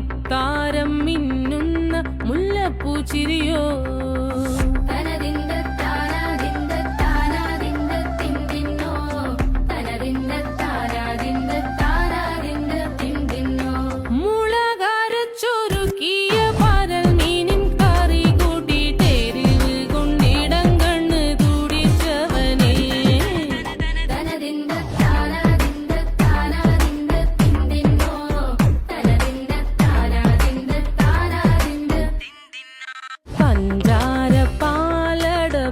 മുത്താരം മിന്നുന്ന മുല്ലപ്പൂ ചിരിയോ?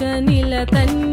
شانيلة تنيا